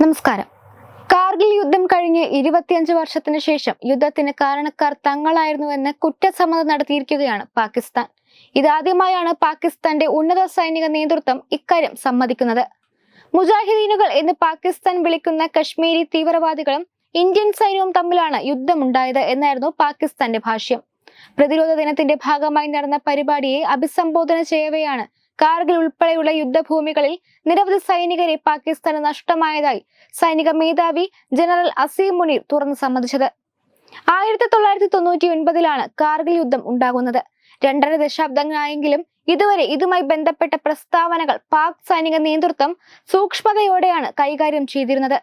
നമസ്കാരം. കാർഗിൽ യുദ്ധം കഴിഞ്ഞ് ഇരുപത്തിയഞ്ച് വർഷത്തിന് ശേഷം യുദ്ധത്തിന് കാരണക്കാർ തങ്ങളായിരുന്നുവെന്ന് കുറ്റസമ്മത നടത്തിയിരിക്കുകയാണ് പാകിസ്ഥാൻ. ഇതാദ്യമായാണ് പാകിസ്ഥാന്റെ ഉന്നത സൈനിക നേതൃത്വം ഇക്കാര്യം സമ്മതിക്കുന്നത്. മുജാഹിദീനുകൾ എന്ന് പാകിസ്ഥാൻ വിളിക്കുന്ന കശ്മീരി തീവ്രവാദികളും ഇന്ത്യൻ സൈന്യവും തമ്മിലാണ് യുദ്ധമുണ്ടായത് എന്നായിരുന്നു പാകിസ്ഥാന്റെ ഭാഷ്യം. പ്രതിരോധ ദിനത്തിന്റെ ഭാഗമായി നടന്ന പരിപാടിയെ അഭിസംബോധന ചെയ്യവെയാണ് കാർഗിൽ ഉൾപ്പെടെയുള്ള യുദ്ധഭൂമികളിൽ നിരവധി സൈനികരെ പാകിസ്ഥാന് നഷ്ടമായതായി സൈനിക മേധാവി ജനറൽ അസീം മുനീർ തുറന്നു സമ്മതിച്ചത്. ആയിരത്തി തൊള്ളായിരത്തി തൊണ്ണൂറ്റി ഒൻപതിലാണ് കാർഗിൽ യുദ്ധം ഉണ്ടാകുന്നത്. രണ്ടര ദശാബ്ദങ്ങളായെങ്കിലും ഇതുവരെ ഇതുമായി ബന്ധപ്പെട്ട പ്രസ്താവനകൾ പാക് സൈനിക നേതൃത്വം സൂക്ഷ്മതയോടെയാണ് കൈകാര്യം ചെയ്തിരുന്നത്.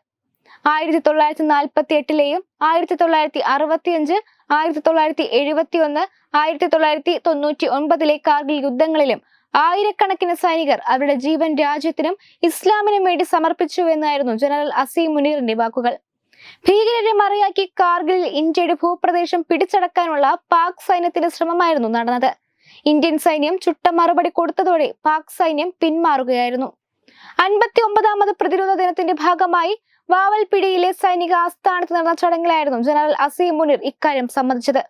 ആയിരത്തി തൊള്ളായിരത്തി നാൽപ്പത്തി എട്ടിലെയും ആയിരത്തി തൊള്ളായിരത്തി അറുപത്തിയഞ്ച് ആയിരത്തി തൊള്ളായിരത്തി എഴുപത്തി ഒന്ന് ആയിരത്തി തൊള്ളായിരത്തി തൊണ്ണൂറ്റി ഒൻപതിലെ കാർഗിൽ യുദ്ധങ്ങളിലും ആയിരക്കണക്കിന് സൈനികർ അവരുടെ ജീവൻ രാജ്യത്തിനും ഇസ്ലാമിനും വേണ്ടി സമർപ്പിച്ചു എന്നായിരുന്നു ജനറൽ അസീം മുനീറിന്റെ വാക്കുകൾ. ഭീകരരെ മറയാക്കി കാർഗിലിൽ ഇന്ത്യയുടെ ഭൂപ്രദേശം പിടിച്ചടക്കാനുള്ള പാക് സൈന്യത്തിന്റെ ശ്രമമായിരുന്നു നടന്നത്. ഇന്ത്യൻ സൈന്യം ചുട്ട മറുപടി കൊടുത്തതോടെ പാക് സൈന്യം പിന്മാറുകയായിരുന്നു. അൻപത്തി ഒമ്പതാമത് പ്രതിരോധ ദിനത്തിന്റെ ഭാഗമായി വാവൽപിടിയിലെ സൈനിക ആസ്ഥാനത്ത് നടന്ന ചടങ്ങിലായിരുന്നു ജനറൽ അസീം മുനീർ ഇക്കാര്യം സമ്മതിച്ചത്.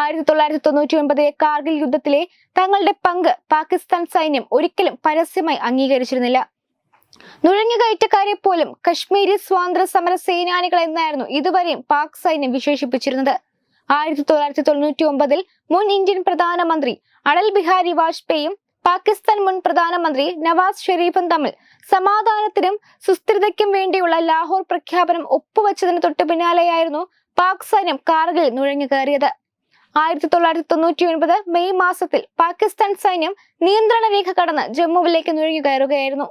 ആയിരത്തി തൊള്ളായിരത്തി തൊണ്ണൂറ്റി ഒൻപതിലെ കാർഗിൽ യുദ്ധത്തിലെ തങ്ങളുടെ പങ്ക് പാകിസ്ഥാൻ സൈന്യം ഒരിക്കലും പരസ്യമായി അംഗീകരിച്ചിരുന്നില്ല. നുഴഞ്ഞുകയറ്റക്കാരെ പോലും കശ്മീരി സ്വാതന്ത്ര്യ സമര സേനാനികൾ എന്നായിരുന്നു ഇതുവരെയും പാക് സൈന്യം വിശേഷിപ്പിച്ചിരുന്നത്. ആയിരത്തി തൊള്ളായിരത്തി തൊണ്ണൂറ്റി ഒമ്പതിൽ മുൻ ഇന്ത്യൻ പ്രധാനമന്ത്രി അടൽ ബിഹാരി വാജ്പേയും പാകിസ്ഥാൻ മുൻ പ്രധാനമന്ത്രി നവാസ് ഷെരീഫും തമ്മിൽ സമാധാനത്തിനും സുസ്ഥിരതയ്ക്കും വേണ്ടിയുള്ള ലാഹോർ പ്രഖ്യാപനം ഒപ്പുവെച്ചതിന് തൊട്ടു പിന്നാലെയായിരുന്നു പാക് സൈന്യം കാർഗിൽ നുഴഞ്ഞു കയറിയത് ആയിരത്തി തൊള്ളായിരത്തി തൊണ്ണൂറ്റി ഒൻപത് മെയ് മാസത്തിൽ പാകിസ്ഥാൻ സൈന്യം നിയന്ത്രണ രേഖ കടന്ന് ജമ്മുവിലേക്ക് നുഴഞ്ഞു കയറുകയായിരുന്നു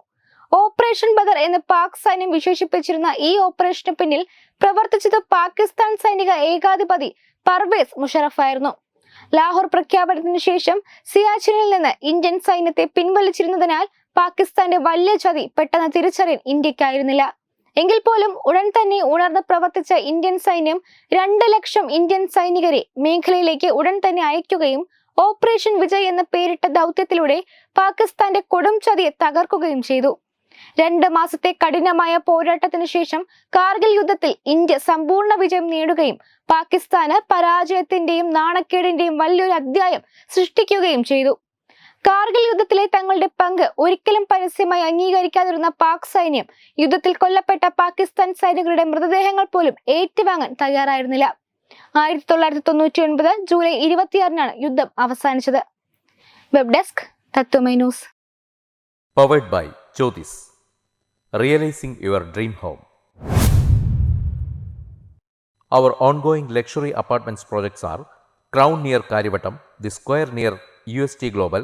ഓപ്പറേഷൻ ബദർ എന്ന് പാക് സൈന്യം വിശേഷിപ്പിച്ചിരുന്ന ഈ ഓപ്പറേഷന് പിന്നിൽ പ്രവർത്തിച്ചത് പാകിസ്ഥാൻ സൈനിക ഏകാധിപതി പർവേസ് മുഷറഫ് ആയിരുന്നു ലാഹോർ പ്രഖ്യാപനത്തിന് ശേഷം സിയാച്ചിനിൽ നിന്ന് ഇന്ത്യൻ സൈന്യത്തെ പിൻവലിച്ചിരുന്നതിനാൽ പാകിസ്ഥാന്റെ വലിയ ചതി പെട്ടെന്ന് തിരിച്ചറിയാൻ ഇന്ത്യക്കായിരുന്നില്ല എങ്കിൽ പോലും ഉടൻ തന്നെ ഉണർന്ന് പ്രവർത്തിച്ച ഇന്ത്യൻ സൈന്യം രണ്ട് ലക്ഷം ഇന്ത്യൻ സൈനികരെ മേഖലയിലേക്ക് ഉടൻ തന്നെ അയക്കുകയും ഓപ്പറേഷൻ വിജയ് എന്ന പേരിട്ട ദൗത്യത്തിലൂടെ പാകിസ്ഥാന്റെ കൊടും ചതിയെ തകർക്കുകയും ചെയ്തു. രണ്ട് മാസത്തെ കഠിനമായ പോരാട്ടത്തിന് ശേഷം കാർഗിൽ യുദ്ധത്തിൽ ഇന്ത്യ സമ്പൂർണ വിജയം നേടുകയും പാകിസ്ഥാന് പരാജയത്തിന്റെയും നാണക്കേടിന്റെയും വലിയൊരു അധ്യായം സൃഷ്ടിക്കുകയും ചെയ്തു. കാർഗിൽ യുദ്ധത്തിലെ തങ്ങളുടെ പങ്ക് ഒരിക്കലും പരസ്യമായി അംഗീകരിക്കാതിരുന്ന പാക് സൈന്യം യുദ്ധത്തിൽ കൊല്ലപ്പെട്ട പാകിസ്ഥാൻ സൈനികരുടെ മൃതദേഹങ്ങൾ പോലും ഏറ്റുവാങ്ങാൻ തയ്യാറായിരുന്നില്ല. ആയിരത്തി തൊള്ളായിരത്തി തൊണ്ണൂറ്റി ഒൻപത് ജൂലൈ ഇരുപത്തിയാറിനാണ് യുദ്ധം അവസാനിച്ചത്. Web desk Tatwamayi news. Powered by Jyothis realising your dream home our ongoing luxury apartments projects are crown near Karyavattom the square near U S T Crown